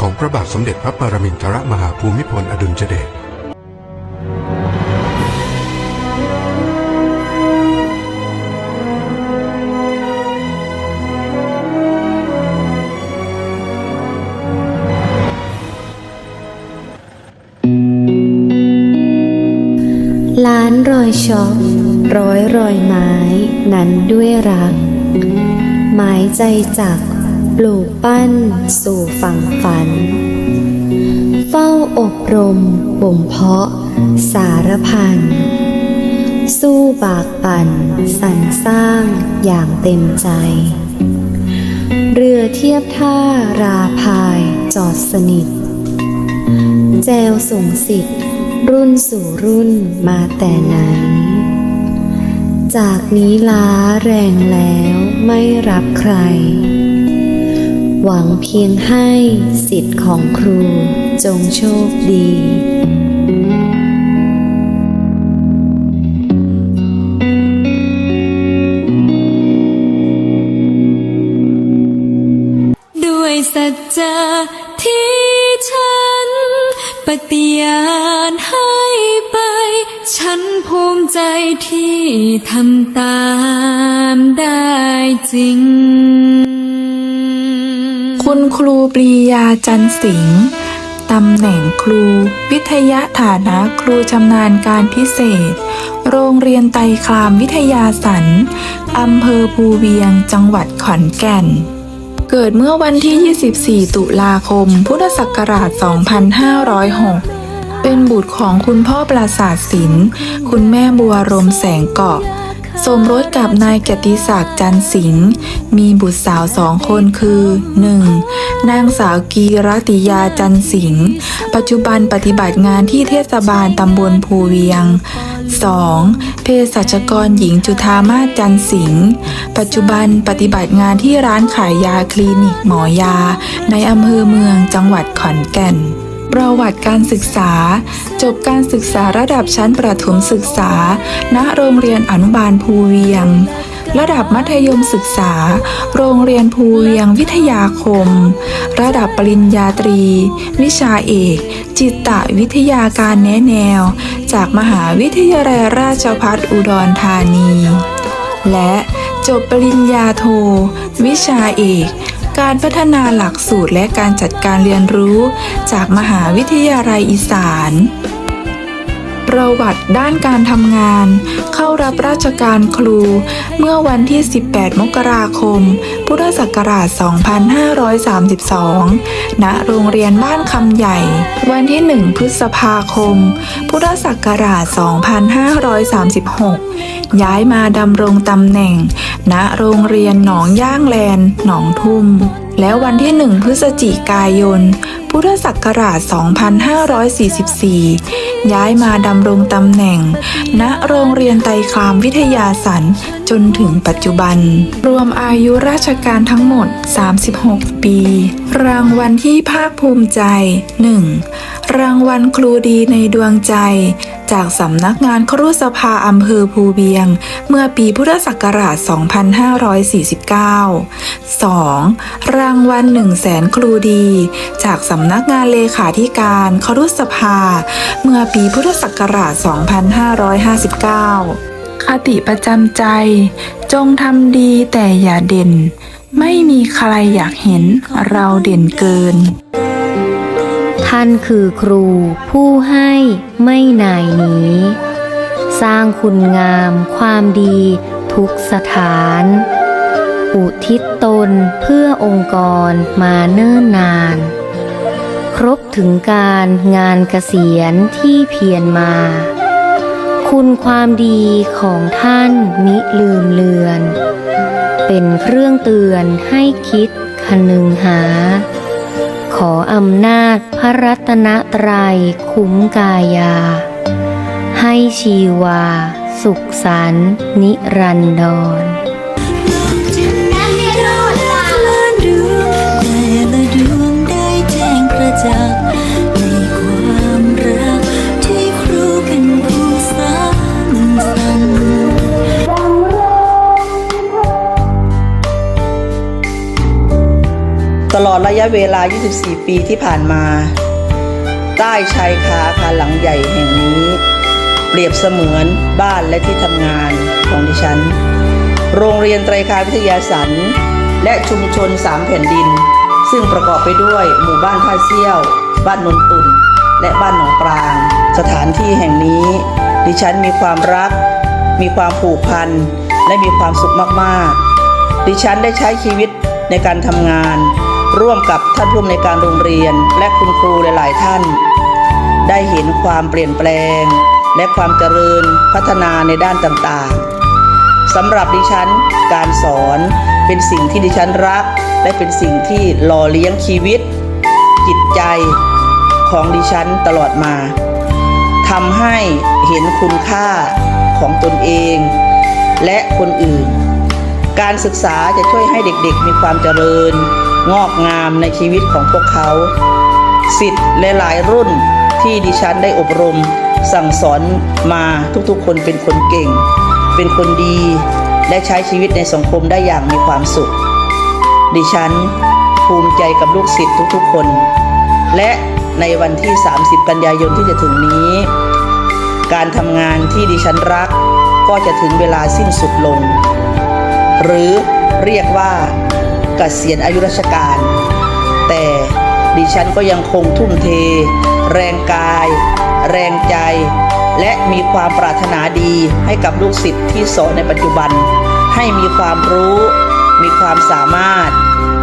ของพระบาทสมเด็จพระปรมินทรมหาภูมิพลอดุลยเดชล้านรอยช็อปร้อยรอยไม้นั้นด้วยรัก หมายใจจัก ปลูกปั้นสู่ฝั่งฝัน เฝ้าอบรมบ่มเพาะ สารพัน สู้บากปั่นสรรสร้างอย่างเต็มใจ เรือเทียบท่าราพายจอดสนิท แจวส่งสิทธิ์รุ่นสู่รุ่นมาแต่ไหน จากนี้ล้าแรงแล้วไม่รับใคร หวังเพียงให้สิทธิ์ของครูจงโชคดีด้วยสัจจะที่ฉัน ปฏิญาณให้ไป ฉันภูมิใจที่ทำตามได้จริง คุณครูปรียาจันสิงห์ตำแหน่งครู วิทยาฐานะครูชำนาญการพิเศษ โรงเรียนไตรคลามวิทยาสันอำเภอภูเวียงจังหวัดขอนแก่น เกิดเมื่อวันที่ 24 ตุลาคม พุทธศักราช 2506 เป็นบุตรของคุณพ่อปราสาทศิลป์ คุณแม่บัวรมแสงเกาะ สมรสกับนายเกียรติศักดิ์จันสิงห์มีบุตรสาวสองคนคือ 1. นางสาวกีรติยาจันสิงห์ปัจจุบันปฏิบัติงานที่เทศบาลตำบลภูเวียง 2. เภสัชกรหญิงจุธามาจันสิงห์ปัจจุบันปฏิบัติงานที่ร้านขายยาคลินิกหมอยา ในอำเภอเมืองจังหวัดขอนแก่น ประวัติการศึกษา จบการศึกษาระดับชั้นประถมศึกษา ณโรงเรียนอนุบาลภูเวียง ระดับมัธยมศึกษา โรงเรียนภูเวียงวิทยาคม ระดับปริญญาตรี วิชาเอก จิตวิทยาการแนะแนว จากมหาวิทยาลัยราชภัฏอุดรธานี และจบปริญญาโท วิชาเอก การพัฒนาหลักสูตรและการจัดการเรียนรู้ จากมหาวิทยาลัยอีสาน ประวัติด้านการทำงาน เข้ารับราชการครู เมื่อวันที่ 18 มกราคม พุทธศักราช 2532 ณ โรงเรียนบ้านคำใหญ่ วันที่ 1 พฤษภาคม พุทธศักราช 2536 ย้ายมาดำรงตำแหน่ง ณ โรงเรียนหนองย่างแลน หนองทุ่มแล้ววันที่ 1 พฤศจิกายน พุทธศักราช 2544 ย้ายมาดำรงตำแหน่ง ณโรงเรียนไตรคลามวิทยาสันจนถึงปัจจุบัน รวมอายุราชการทั้งหมด 36 ปี รางวัลที่ภาคภูมิใจ 1. รางวัลครูดีในดวงใจ จากสำนักงานครุสภาอำเภอภูเบียง เมื่อปีพุทธศักราช 2549 2. รางวัล1 0 0 0 0แสนครูดี จากสำนักงานเลขาธิการครุสภา เมื่อปีพุทธศักราช 2559 คติประจำใจ จงทำดีแต่อย่าเด่น ไม่มีใครอยากเห็นเราเด่นเกินานคือครูผู้ให้ไม่นายหนีสร้างคุณงามความดีทุกสถาน อุทิศตนเพื่อองค์กรมาเนิ่นนาน ครบถึงการงานเกษียณที่เพียรมา คุณความดีของท่านมิลืมเลือน เป็นเครื่องเตือนให้คิดคนึงหา ขออำนาจพระรัตนตรัยคุ้มกายา ให้ชีวา สุขสันนิรันดร อดระยะเวลา 24 ปีที่ผ่านมา ใต้ชายคาอาคารหลังใหญ่แห่งนี้ เปรียบเสมือนบ้านและที่ทำงานของดิฉัน โรงเรียนไตรคาวิทยาสันและชุมชนสามแผ่นดิน ซึ่งประกอบไปด้วยหมู่บ้านท่าเซี่ยว บ้านนนตุนและบ้านหนองปราง สถานที่แห่งนี้ ดิฉันมีความรัก มีความผูกพัน และมีความสุขมาก ๆ ดิฉันได้ใช้ชีวิตในการทำงาน ร่วมกับท่านผู้อำนวยการโรงเรียนและคุณครูหลาย ๆ ท่าน ได้เห็นความเปลี่ยนแปลง และความเจริญพัฒนาในด้านต่างๆสำหรับดิฉัน การสอนเป็นสิ่งที่ดิฉันรัก และเป็นสิ่งที่หล่อเลี้ยงชีวิต จิตใจของดิฉันตลอดมาทำให้เห็นคุณค่าของตนเอง และคนอื่น การศึกษาจะช่วยให้เด็กๆ มีความเจริญ งอกงามในชีวิตของพวกเขา สิทธิ์และหลายรุ่นที่ดิฉันได้อบรมสั่งสอนมาทุกๆ คนเป็นคนเก่ง เป็นคนดี และใช้ชีวิตในสังคมได้อย่างมีความสุข ดิฉันภูมิใจกับลูกศิษย์ทุกๆ คน และในวันที่ 30 กันยายนที่จะถึงนี้ การทำงานที่ดิฉันรักก็จะถึงเวลาสิ้นสุดลง หรือเรียกว่า กษียณอายุราชการ แต่ดิฉันก็ยังคงทุ่มเท แรงกาย แรงใจ และมีความปรารถนาดีให้กับลูกศิษย์ที่สอนในปัจจุบัน ให้มีความรู้ มีความสามารถ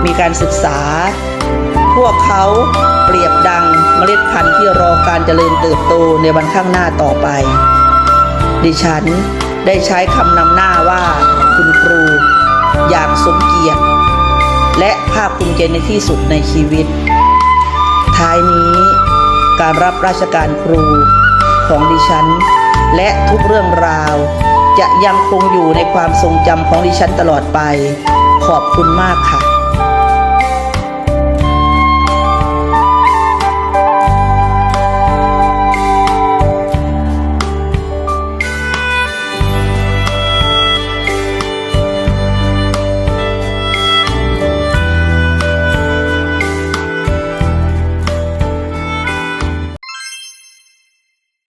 มีการศึกษา พวกเขาเปรียบดังเมล็ดพันธุ์ที่รอการเจริญเติบโตในวันข้างหน้าต่อไป ดิฉันได้ใช้คำนำหน้าว่าคุณครู อย่างสมเกียรติ และภาคภูมิใจในที่สุดในชีวิต ท้ายนี้การรับราชการครูของดิฉัน และทุกเรื่องราว จะยังคงอยู่ในความทรงจำของดิฉันตลอดไป ขอบคุณมากค่ะ